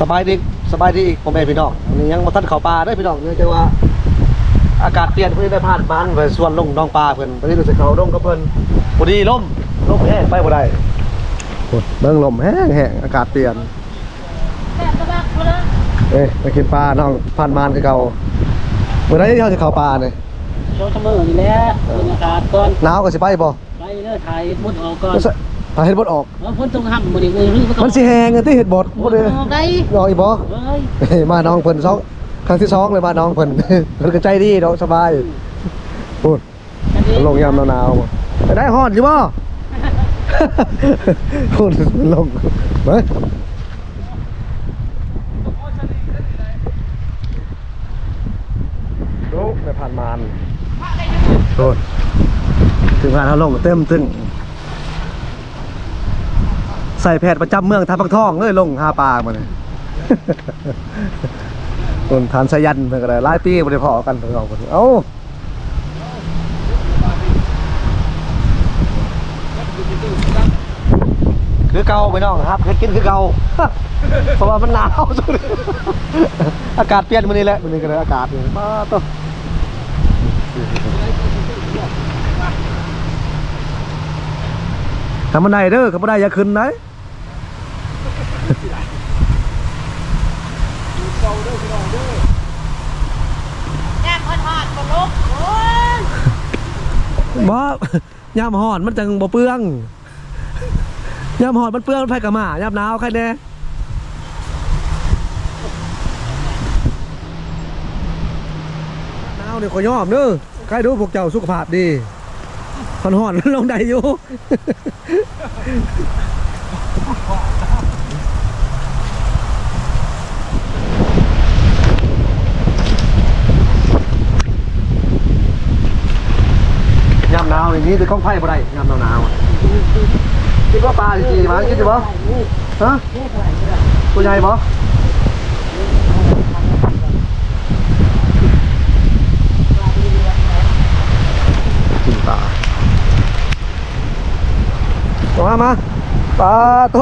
สบายดีสบายดีอีกพ่อแม่พี่น้องอันนี้ยังมาทันเข้าป่าได้อพี่น้องเนื่องจากว่า อากาศเปลี่ยนเพิ่นได้ผ่านบ้านไปส่วนลงน้องปลาเพิ่นไปรู้สึกเขาลงกับเพิ่นพอดีลมลมแห้งไปบ่ได้โอ้ยเบิ่งลมแห้งแห้งอากาศเปลี่ยนแบบกระบักมาเลยเอ้ยไปกินปลาน้องผ่านมานคือเก่าเมื่อไหรที่เขาจะเข้าป่าเนี่ยโชว์เสมอนี่แหละบรรยากาศก่อนหนาวก็สิไปบ่ไปเลือถ่ายมุดออกก่อน ถ้าเฮ็ดบดออกแล้วพ้นตรงห้ำมันอีกเลยรื้อมันสิแห้งอะที่เฮ็ดบดมุบ่ดได้ออกได้รออีกบ่เฮ้ยเฮ้ยมาน้องเพิ่นสองครั้งที่สองเลยมาน้องเพิ่น เพิ่นก็ใจดีเนาะสบายพูดอันนี้ลงยามหนาวๆไปได้ฮอดอยู่บ่ พูดลงเฮ้ยดูไปผ่านมานโดนถึงงานเขาลงเต็มตึง ใส่แพทย์ประจำเมืองทาพักทองเลยลงหาปลามาเลยต้นทานสายันเพื่อนก็ได้หลายปีไม่ได้พอกันเพื่อนองคนเอ้าคือเก่าไปน้องครับเฮ็ดกินคือเก่า เพราะว่ามันหนาวสุดอากาศเปลี่ยนมื้อนี้แหละมื้อนี้ก็เลยอากาศนี่มาต่อทำมันได้เด้อขับมันได้อย่าขึ้นนะ แง่พอดหอดก็ลุกโอ้ย บ่ยามหอนมันจังบ่เปลืองยามหอนมันเปลืองไผกะมายามหนาวใครแน่หนาวนี่ขอยอมเด้อใครดูพวกเจ้าสุขภาพดีหอนหอนลงได้อยู่ามห นาวอย่างนี้จะก้องไผ่บ่ได้ยามหนาวหนาวๆอะคิดว่าปลาจริงๆมาคิดดูบ่ฮะตัวใหญ่บ่กินปลามามาปลาโต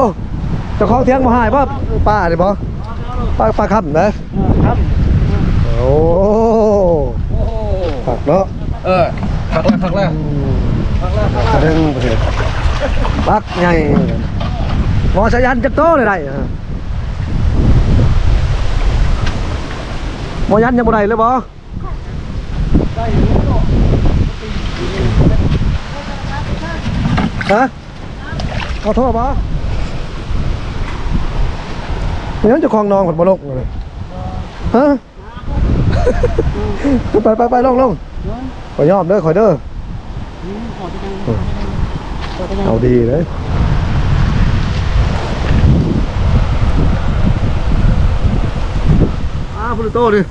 เจ้าของเทียงมาหายป่ะปลาดิบ่ปลาปลาค่ำนะครับโอ้โอ้โหผักเนาะเออพักแล้วพักแล้ว กระเด้งประเทศปักใหญ่หมอชายันจักโตเลยได้ฮะหมอยันยังบ่ได้เลยบ่ฮะขอโทษบ่เนี่ยวจะคลองนองผลบ่ลงเลยฮะ ไปไปไปลงลงขอยอมเด้อขอยเด้อ เอาดีเลยอ้าวพุทโตดิ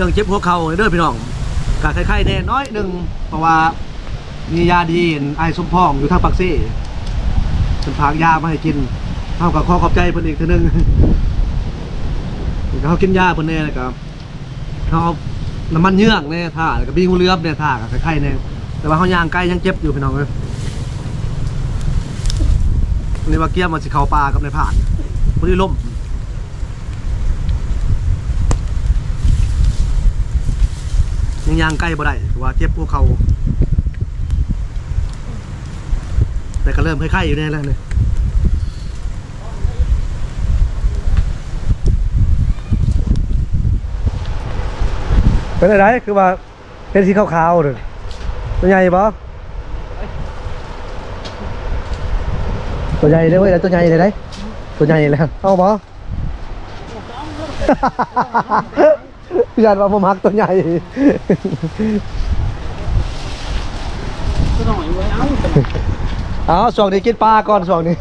รื่องเจ็บหัวเข่าเด้อพี่น้องกะไข้ๆแน่น้อยหนึ่งเพราะว่ามียาดีไอ้สมพองอยู่ทางปักซี่เป็นพากยามาให้กินเท่ากับข้อขอบใจเพิ่นอีกทีนึงเขากินยาเพิ่นแน่แล้วก็เขาเอาน้ำมันเยืองแน่ยท่าแล้วก็บีงูเลือบแน่ท่ากับไข้ๆแน่แต่ว่าเขายางไกลยังเจ็บอยู่พี่น้องเลยนี่ว่าเกี้ยมมันสิเขาปลากับในผ่านพอดีล่ม ยังยางใกล้บ่ได้เพราะว่าเจ็บพวกเขาแต่ก็เริ่มคล้ายๆอยู่แน่แล้วเนี่ยเป็นอะไรคือว่าเป็นสีขาวๆเลยตัวใหญ่ปะตัวใหญ่เลยเว้ยตัวใหญ่เลยได้ตัวใหญ่แล้วเอาปะ พี่ยันว่าผมฮักตัวใหญ่ก็หน่อยไว้เอาเอาส่วงนี้กินปลาก่อนส่วงนี้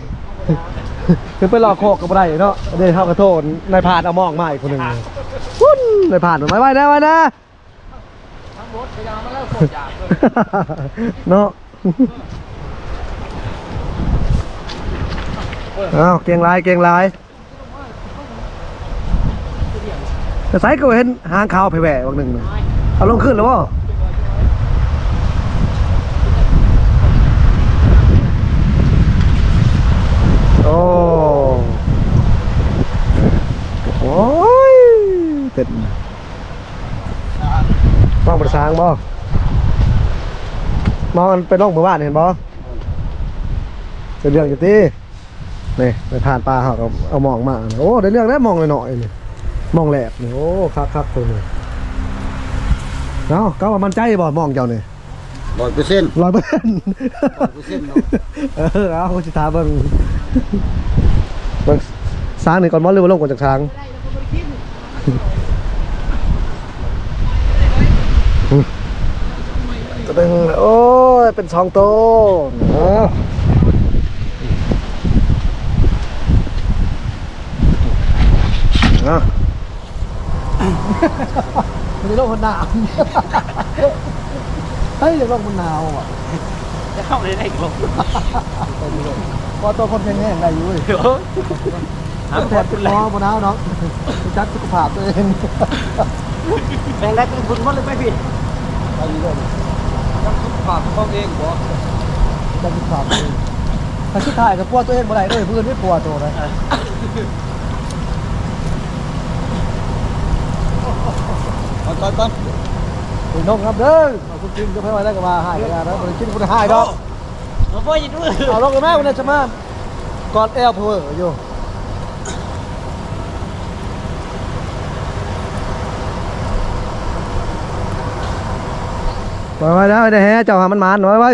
คือไปรอโคกกับไรเนาะเดี๋ยวเขากระโทษนายผ่านเอามองมาอีกคนหนึ่งวุ้นนายผ่านมาไว้นะไว้นะรถพยายามมาแล้วโคตรยากเลยเนาะอ้าวเก่งลายเก่งลาย แต่ไซก็เห็นหางขาวแหวะบางหนึ่งเลยเอาลงขึ้นแล้วบ่โอ้โอ้ยเต็มมองประสางบ่มองมันไปลงหมู่บ้านเห็นบ่เป็นเรื่องอยู่ที่นี่ไปผ่านปลาเขาเอาเอามองมา โอ้ได้เรื่องได้มองหน่อยๆนี่ มองแหลกนี่โอ้คักคักๆตัวนี้เนาะก็ว่ามันใจบ่มองเจ้านี่ร้อยเปอร์เซ็นต์ร้อยเปอร์เซ็นต์100%เนาะเออเอาสิถามเบิ่งเบิ่งสร้างนี่ก่อนบ่หรือว่าลงก่อนจากทางตัวหนึงโอ้ยเป็นสองโตวเนาะเนาะ มันจะลงคนหนาวเฮ้ยเดี๋ยวลงคนหนาวอะจะเข้าได้ได้อีกลงพอตัวคนแข็งๆได้อยู่เว้ยหาแผลเป็นแรพองบนเอาเนาะจัดสุขภาพตัวเองแรงได้เป็นคุณหมดเลยไหมพี่ไปอยู่เลยฝากเขาเองบ่จัดสุขภาพตัวเองถ้าคิดถ่ายกับพวกตัวเองบ่ได้เลยเพื่อนไม่กลัวตัวนะ ตอนตอนตอนพี่น้องครับเด้อเอาคุณกินก็ไม่ไหวได้ก็มาหายกันนะบ่ได้กินบ่ได้หายดอกมาพ่อยินด้วยเอาลงกันแม่วันนี้จะมากอดแอลเพออยู่ไปไว้แล้วไอ้แฮ่เจ้าหามันหมานหน่อยไว้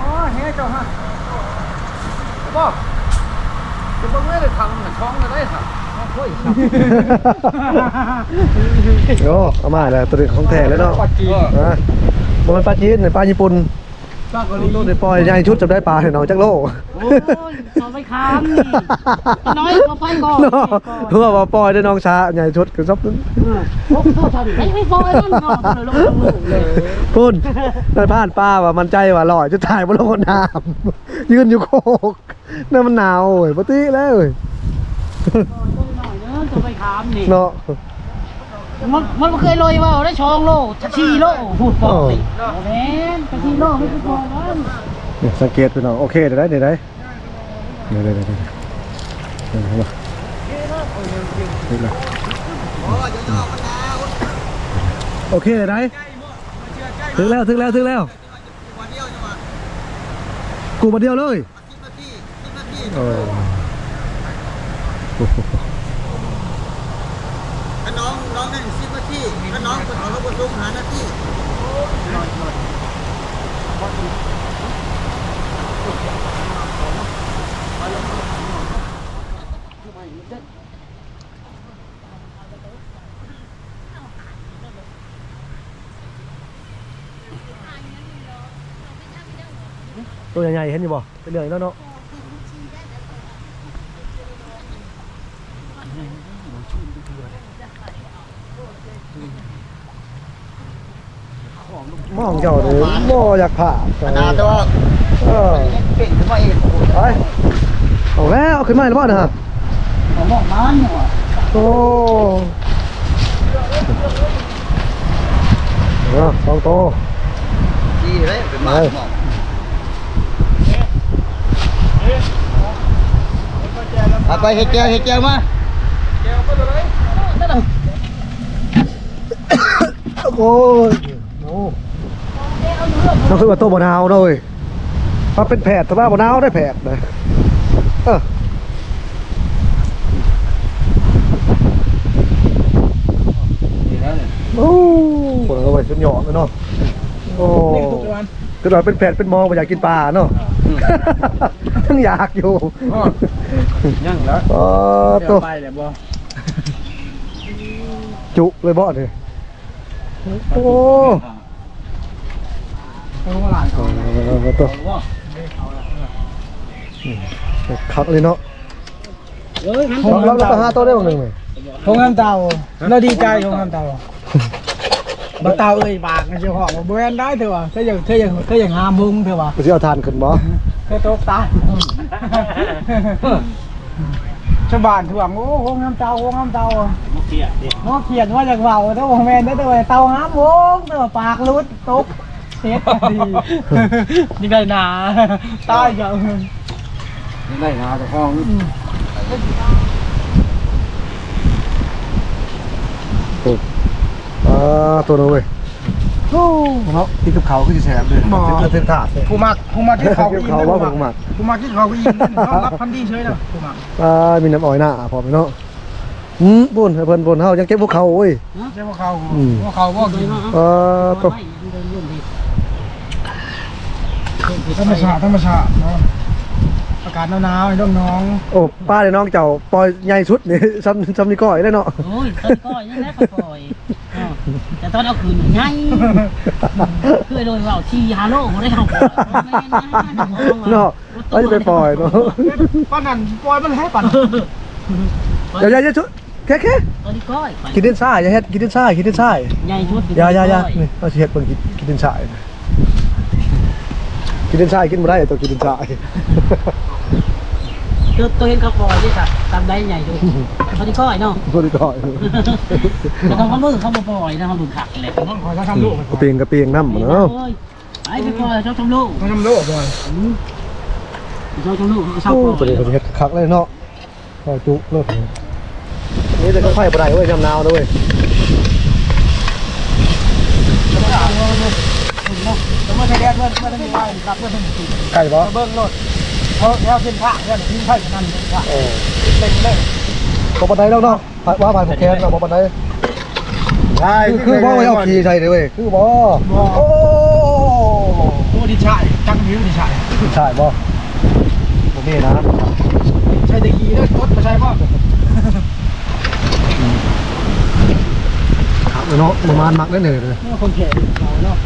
อ๋อเฮ้เจ้าฮะบ่จะบ่ไม่ได้ทำหนังท้องได้ค่ะเฮ้ยโอ้เอามาแล้วตัวนี้ของแท้แล้วเนาะปัจจีนนะบ่แมันปลาจีนนี่ปลาญี่ปุ่นปลาเกาหลีต้องได้ปล่อยใหญ่ชุดจับได้ปลาให้น้องจักโลโอ้ยเอาไปค้ำนี่น้อยมาไปก่อนเนาะเพื่อว่าปล่อยได้น้องช้าใหญ่ชุดคือซับโอ้โหทำไม่ไม่ปล่อยมันนอนเลยลงลงเลยพุ่นได้ผ่านป้าว่ามันใจว่าลอยจะถ่ายบ่ลงคนน้ำยืนอยู่โคกนั่นมันหนาวโอ้ยปกติแล้วเอ้ย หน่อยเนอะจะไปค้ำนี่ เนาะ มันมันเคยลอยว่าได้ชองโลชีโลพูดปกติแม่นกะชีโลไม่ใช่ปองมันนี่สังเกตไปหน่อยโอเคเดี๋ยวได้เดี๋ยวได้เดี๋ยวได้เดี๋ยวได้เดี๋ยวได้เดี๋ยวได้เดี๋ยวได้โอเคเดี๋ยวได้ถึงแล้วถึงแล้วถึงแล้วกูมาเดียวเลยโอ้ถ้าน้องน้องนั่นสิบนา ทีถ้าน้องคนเอารถบรรทุกหานาทีตัวใหญ่ๆเห็นอยู่บ่เป็นเรื่องอีกแล้วเนาะ มองเจ้าเลยบ่อยากผ่าขนาดแต่ว่าเออเก่งขึ้นมาเองโอ้โหไปเอาแล้วเอาขึ้นมาแล้วบ่นะฮะผมมองมันเนี่ยว่ะโอ้เออสองโตดีเลยเป็นหมาหมองเอาไปเฮ็ดแก้วเฮ็ดแก้วมาโอ้ยโอ้มันคือว่าโต บนาวเลยถ้าเป็นแผดถ้าว่าบนาวได้แผดนะเออโอ้คนเอาไว้ชุดหยอกเลยเนาะโอ้คือเราเป็นแผดเป็นมองไปอยากกินปลาเนาะยังอยากอยู่ยังแล้วอ๋อตัวไปแล้วบ่จุเลยบ่เนี่ยโอ้ต้อง มาหลานเอาตัวคักเลยเนาะเอ้ยเราเราไปหาตัวได้บ้างหนึ่งไหมโรงงานเตาเราดีใจโรงงานเตาบ่เตาเอ้ยบากนะเจ้าของบ่แม่นได้เถอะว่ะเธออย่างเธออย่างเธออย่างหามบุงเถอะว่ะไปสิเอาทานขึ้นบ่เธอตกตายชาวบ้านทวงโอ้โรงงานเตาโรงงานเตาบ่เขียนดิบ่เขียนว่าจากเว้าเด้อบ่แม่นเด้อแต่ว่าเตาหามบุงเด้อปากหลุดตก เสียดีนี่ได้หนาตายจังได้หาเจ้าของอ่าตัวนู้นเว้ยโอ้เนาะที่กับเขาคือสิแสบเลยเส้นเส้นถาดเลยผู้มักผู้มักที่เขาเก็บเขาว่าผมมักผู้มักที่เขาก็ยิงต้อนรับพันดีเฉยนะผู้มักอ่ามีน้ำอ้อยหน้าพอไหมเนาะอืมปุ่นให้เพิ่นปุ่นเฮายังเก็บพวกเขาเว้ยใช่พวกเขาอืมพวกเขาพวกกินเอ่อตัว ธรรมชาติธรรมชาติเนาะอากาศหนาวๆไอ้น้องน้องโอ้ป้าเดี๋ยวน้องเจ้าปล่อยใหญ่สุดนี่ซ้ำซ้ำนี่ก้อยได้เนาะโอ้ยต้นก้อยนี่แหละก็ปล่อยอ้าวแต่ตอนเอาคืนไงคือโดยว่าชีฮาโลบ่ได้เอาปล่อยแม่นะเนาะเราจะไปปล่อยเนาะป้านั่นปล่อยมันให้ปั่นอย่าอย่าอย่าชุดแค่แค่ตอนนี้ก้อยไปกินดินทรายอย่าเฮ็ดกินดินทรายกินดินทรายใหญ่ชุดอย่าอย่าอย่านี่เราสิเฮ็ดเบิ่งกินกินดินทราย กินดินทรายกินบ่ได้ต้องกินดินทรายตัวตัวเห็นเขาปล่อยด้วยสัตว์ตามได้ใหญ่ดูตอนนี้ก้อยเนาะบ่ได้ก้อยแต่เขามือเขาบ่ปล่อยนะเขาดูขักเลยต้องคอยเขาทำลูกมันกระเปียงกระเปียงน้ำเนาเนาะไปไปปล่อยเขาทำลูกเขาทำลูกบ่อยเขาทำลูกเขาเศร้าโอ้ปล่ตัวนี้อยเขาสิเฮ็ดคักเลยเนาะก็จุเลิกนี่แต่ก็ไฟบ่ได้เว้ยยามหนาวเด้อเว้ยสมมติใช้แดดเพื่อนเพื่อนมีไว้รับเพื่อนเป็นสี่ไก่บ่เบิ้งโลดเขาแล้วเส้นผ้าเนี่ยทิ้งไผ่กันนั่นผ้าโอ้เล่นเล่นบ่ปานใดแล้วเนาะว่าผ่านผูกแขนเนาะบ่ปานใดใช่คือคือบ่ไว้เอาขี่ใส่เด้อเว้ยคือบ่โอ้โอ้ดิชายจังหิวดิชายใช่บ่บ่มีนะใช่ตะกี้แล้วรถมาใช่ป่ะครับเนาะประมาณมักได้เลยเลยนี่คนแก่เราเนาะ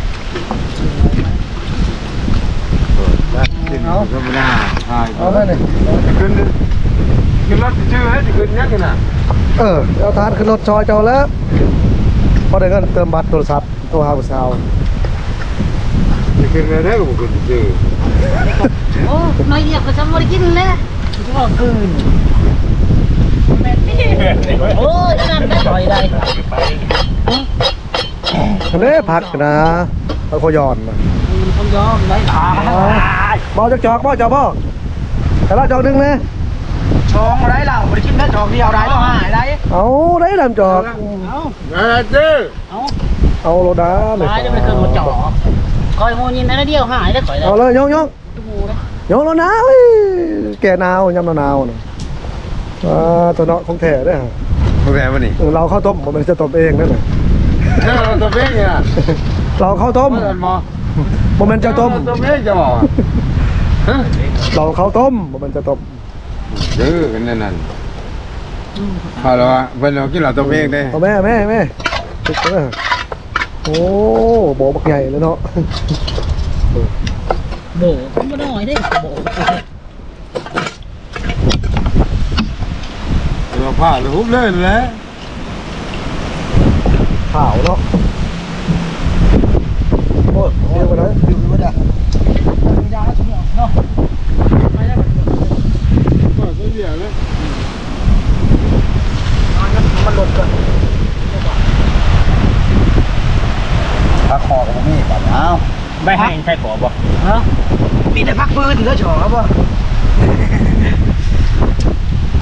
เอาธรรมดาใช่เอาได้เลยขึ้นขึ้นรถชื่อให้ขึ้นยักษ์น่ะเออเอาทานขึ้นรถชอยเจ้าแล้วพอได้เงินเติมบัตรโทรศัพท์โทรหาสาวขึ้นอะได้ก็ขึ้นชื่อโอ้น้อยเดียวก็จะไม่ได้กินแล้วก็คืนโอ้ยนั่นได้ปล่อยได้อันนี้ผักนะเอาขยอนนะคน ยอมได้หลาบ่จักจอกบ่เจ้าบ่แต่ละจอกหนึงนะชองอะไรเราบริชิตนะชองเดียวได้ต้องหายได้เอาได้ลำจอกเอานะเจ้อเอาเอาโลดาเลยตายจะไปเคยมาจ่อคอยโมยินนะเดียวหายได้ข่อยแล้วเอาเลยยงยงดูนะยงแล้วหนาวเว้ยแก่หนาวยำหนาวๆน่ะอ่าตัวเนาะของแท้เด้อโอเควันนี้เออเราข้าวต้มมันจะต้มเองนั่นน่ะเจ้าตัวเบ้งเนี่ยเราข้าวต้มเมื่อมอ บ่แม่นจะต้มตัวเบ้งจะบอกฮะเราข้าวต้มบ่แม่นจะต้มเออกันนั่นนั่นพอแล้วเพิ่นเรากินเราตัวเบ้งได้เอาแม่แม่แม่ตึกเด้อโอ้โบบักใหญ่เลยเนาะโบกมาหน่อยได้โบกเราผ่าเลยฮุบเลยแหละ ขาวเนาะโอ้เดี๋ยวไปไหนเดี๋ยวไปไหน ยาแล้วเนาะเนาะ ไม่ได้แบบ ก็เสียเลย มันหลดกัน พักคอกับมีแบบอ้าว ไม่ให้ใครขอบอก ฮะ มีแต่พักปืนแล้วชอป่ะ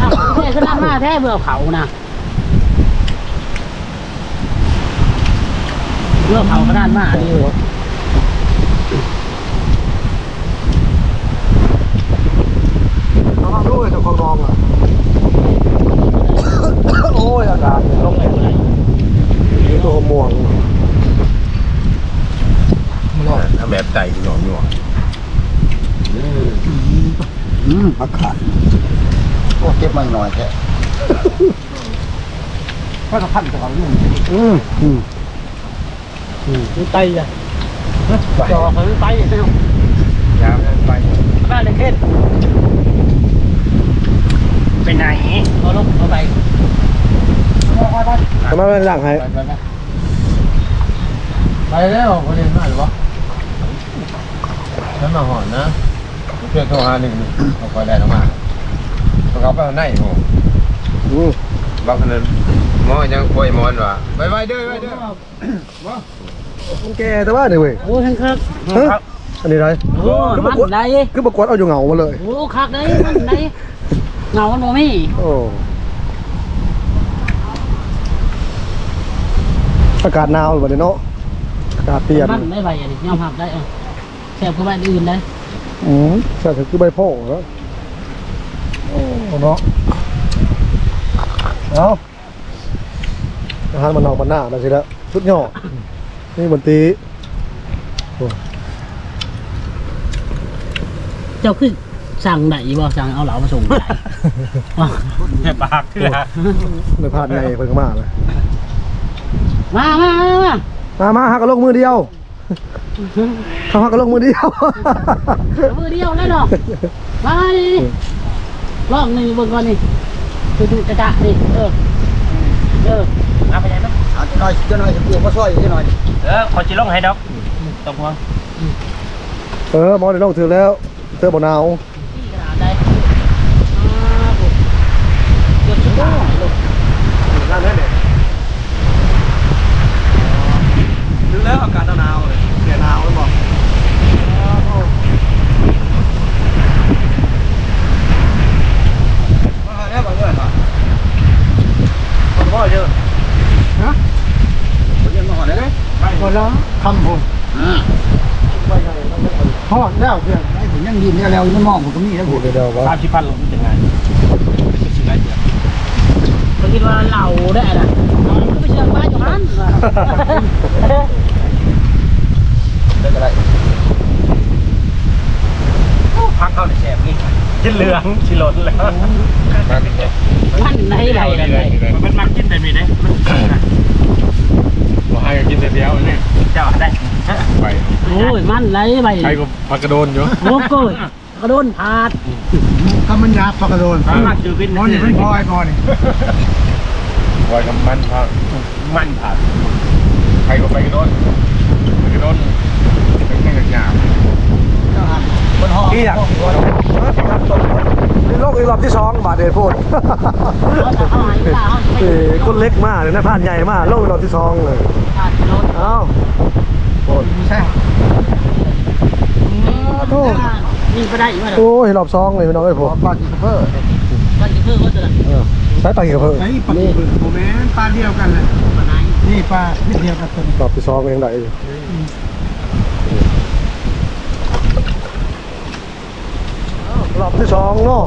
อ้าวแท้ขึ้นมาแท้ เบื่อเผานะเบื่อเผากระดานมาดีอยู่น้องด้วยเจ้าของรองอะโอ้ยอากาศลงนี่ตัวม่วงทำแบบใจกูหน่อยหน่อยอืมอากาศโอ้เก็บมันหน่อยแค่ ก็จะพันกับเขาอยู่อืมอืมดูไตอะจ่อเขาไตเนาะยามไปบ้านเลยเข็ดไปไหนเอาลงเอาไปทำไมไม่หลังให้ไปแล้วคนเรียนมาหรือวะฉันมาหอนนะเพื่อนโทรหาหนึ่งเขาคอยได้แล้วมาเขาไปเอาไหนโห อืมบางคนนั้นหมอยังป่วยมอนว่ะไปไปเด้อไปเด้อมันแก่แต่ว่าเนี่ยเว้ยโอ้ทั้งคักฮะอันนี้ไรโอ้มันได้คือประกวดเอาอยู่เหงามาเลยโอ้คักได้มันได้เงามันบ่มีโอ้อากาศหนาวหรือเปล่าเนาะอากาศเปลี่ยนมันได้ใบอันนี้ยอมรับได้เออแซ่บกว่าใบอื่นได้อืมใช่คือใบโพกแล้วโอ้เนาะ เอาอาหารมันนอกมันหน้าได้สิแล้วสุดยอดนี่มันตีเจ้าคือสั่งได้บ่สั่งเอาเหลามาส่งได้ว่าปากคือฮะไม่พลาดไงเพิ่งมาเลยมามามามามามาหักกระโลกมือเดียวเขาหักกระโลกมือเดียวเอามือเดียวได้ดอกมาดิลองนี่เบิ่งก่อนนี่ ดูๆจะๆนี่ เออ เออเอาไปไหนเนาะเอาจะน้อยจะน้อยจะเกี่ยวมาช่วยจะน้อยเออขอจิลงให้ดอกตกห่วงเออหมอในโลกถือแล้วเธอบ่หนาวที่กระดาษได้อ่าบุกเกือบสุดท้ายลูกนั่นแน่ถือแล้วอากาศหนาวเลยแกหนาวเลยบอก มาแล้วบ่เงินบ่ คนพ่อเยอะ บ่เงินมาหอได้เลย คนละคำผมหอดแล้วเพื่อนไอ้ผมยังดินแล้วแล้วยังมองผมก็มีแล้วผมเดี๋ยวเดี๋ยววะสามสิบพันลงจะไงเป็นสิ่งไรเดียวเขาคิดว่าเราได้นะเราไม่เชื่อว่าอยู่นั้นได้ก็ได้พักเข้าในแสบนี่กินเหลืองชิลนแล้วมันในไรกันเลยมันมักกินแต่มีได้มาให้กินแต่เดียวนี่เจ้าได้ไป โอ้ยมันไรไปใครก็พักกระโดนอยู่โอ้โก้ยกระโดนพาดถ้ามันยาปากกระโดนมักคือวินมอนนี่เป็นพอยมอนนี่ปล่อยกับมันพักมันผ่านใครก็ไปกระโดนไปกระโดนเป็นแค่หยาบคนหออีอยากนี่โลกอีรอบที่สองบาทเดชพูดเขาจะเข้าหายตาเขาไม่เอ้ยคนเล็กมากเลยนะผ่านใหญ่มากโลกอีรอบที่สองเลยพาดกระโดนเอ้าโอ้ยใช่ โทษนี่ก็ได้อีกว่าโอ้ยรอบสองเลยพี่น้องเอ้ยผมปลาจีเพิ่มมันจะเพิ่มว่าจะเออใช้ปากกี่กระเพิ่มไอ้ปลาจีโมเมนปลาเดียวกันเลยมาไหนนี่ปลานิดเดียวกันตัวรอบที่สองเองได้อยู่รอบที่สองเนาะ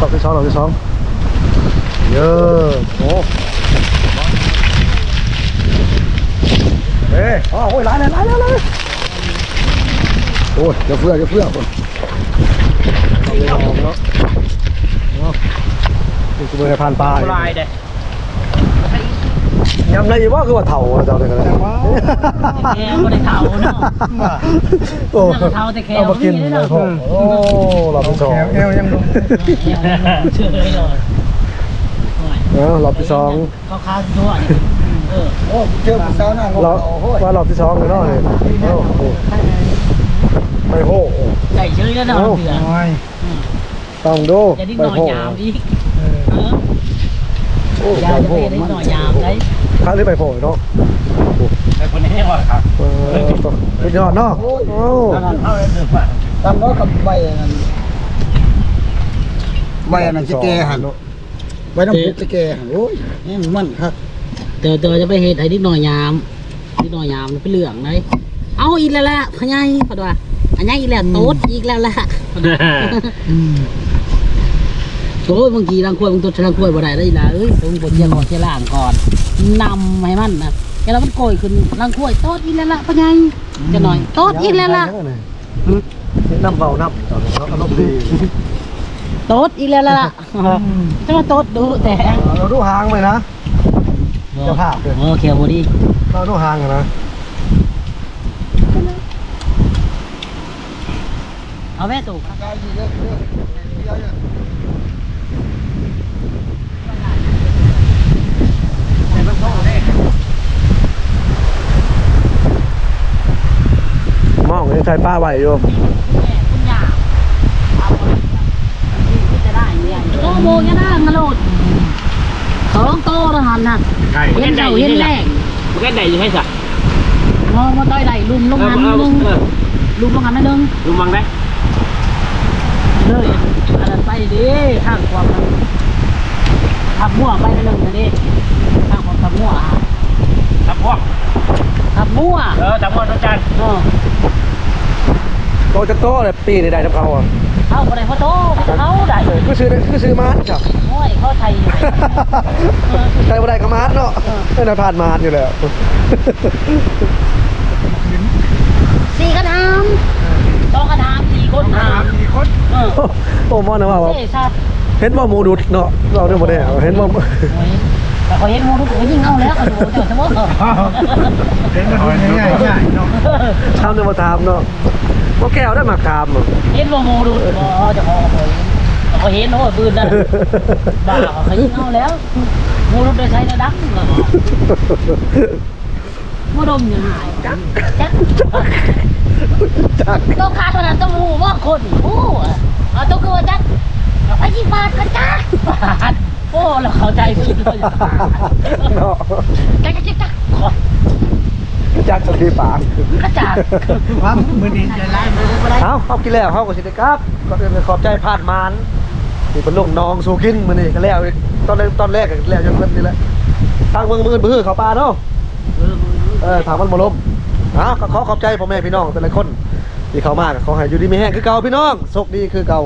รอบที่สองรอบที่สองเยอะโอ้เฮ้ยอ๋อโอ้ยหลายเลยหลายเลยหลายเลยโอ้ยจะเฟื่อจะเฟื่อคนเนาะเนาะนี่คือเบอร์ผ่านปลาลายเด้ ยำอะไรอีกว่าคือว่าเถ่าเจ้าเลยกันเลยแกก็ได้เท่าเนาะโอ้เท่าแต่แค่เอามากินเลยพ่อโอ้รอบที่สองแอวยังลงเชื่อเลยเลยเออรอบที่สองเขาค้าตัวนี่เออโอ้เจอผู้สาวหน้างงเราโอ้โหว่ารอบที่สองเลยเนาะนี่โอ้โหไปโหใส่ชื่อแล้วเนาะเสือน้อยต้องดูจะดิ้นไปหน่อยโหยามอีกเออเออโอ้ยาไปจะโหไปดิ้นหน่อยยามได้ ข้าหรือไปโหเนาะไอ้คนนี้ว่าครับเออสุดยอดเนาะโอ้เข้าเลยดึกว่าตามน้อยกับใบนั้นใบนั้นจะแก่หันใบน้ำพุจะแก่หันโอ้ยนี่มันครับเดี๋ยวเดี๋ยวจะไปเฮ็ดให้ดิ้นหน่อยยามดิ้นหน่อยยามเป็นเหลืองเลยเอาอีกแล้วล่ะพญายปะว่าอันนี้อีกแล้วโต๊ดอีกแล้วล่ะโอ้ยบางทีรังควยบางตัวรังควยบ่ได้ได้ล่ะเอ้ยต้องบนเชียร์ก่อนเชียร์ล่างก่อน นำให้มันนะแล้วมันโกยขึ้นรังถ้วยโต๊ดอีแล้วละปะไงจะหน่อยโต๊ดอีแล้วละน้ำเบาน้ำตอนนี้อารดีโต๊ดอีแล้วละจะมาโต๊ดดูแต่เราดูหางไปนะจะภาพเลยโอเคพอดีเราดูหางกันนะเอาแม่ตู่ครับ ใช้ป้าไหวอยู่แม่คุณยาเอาได้มาโหลดสองโตทหารน่ะเห็นเจ้าเห็นแรงมันก็ได้อยู่ให้สักมองมาต่อยไหลลุมลงหันนึงลุมลงหันนึงดูมังได้เลยอันนั้นไปดิข้างความมับมั่วไปนึงนะดิข้างความขับมั่วทับพวกขับมั่วเออทับพวทุกจานเออ โตจะโตเลยปีนี่ได้น้ำเขาอะเข้าไปไหนพ่อโตเขาได้คือซื้อคือซื้อมาร์ครับโอ้ยเขาไทยอยู่ใช้บ่ได้ก็มาร์เนาะไม่ได้ผ่านมาร์อยู่แล้วสี่กระทำต้องกระทำสี่คนทำมีคนเออโอ้มอนนะว่าว่าเจ๊สัตว์เห็นว่าหมูดุดเนาะเราได้บ่ได้เอาเห็นว่าโอ้ยแต่เขาเห็นมูทุกคนยิ่งเอาแล้วเขาดูเจ้าสมมติเห็นมันง่ายง่ายเนาะทำเนื้อมาทำเนาะ พวกแก้วได้มาทำอะเห็นว่ามูดูอ๋อจะมองเขาเขาเห็นโอ้ยปืนนั่นบ้าเขายิ่งเอาแล้วมูดูได้ใช้ระดับเหรอมูดมยังหายจักจักจักต้องขาดเท่านั้นต้องมูว่าคนโอ้เอาต้องคือว่าจักไอ้ยี่บาทกันจักบาทโอ้เราเข้าใจผิดเลยเนาะจักจักจักขอ จักสักทีปากกระจากความมือดีใจร้ายมือเอาเอากินแล้วเขาก็สิได้ครับก็เดินขอบใจผ่านมานนี่เป็นลงน้องสู่กินมื้อนี้ก็แล้วอีกตอนแรกตอนแรกก็แล้วจนเพิ่นนี่แหละทางเมืองมือบื้อเขาปลาเนาะเออถามมันบ่ล้มเอาก็ขอขอบใจพ่อแม่พี่น้องแต่ละคนที่เข้ามาก็ขอให้อยู่ดีมีแห้งคือเก่าพี่น้องโชคดีคือเก่า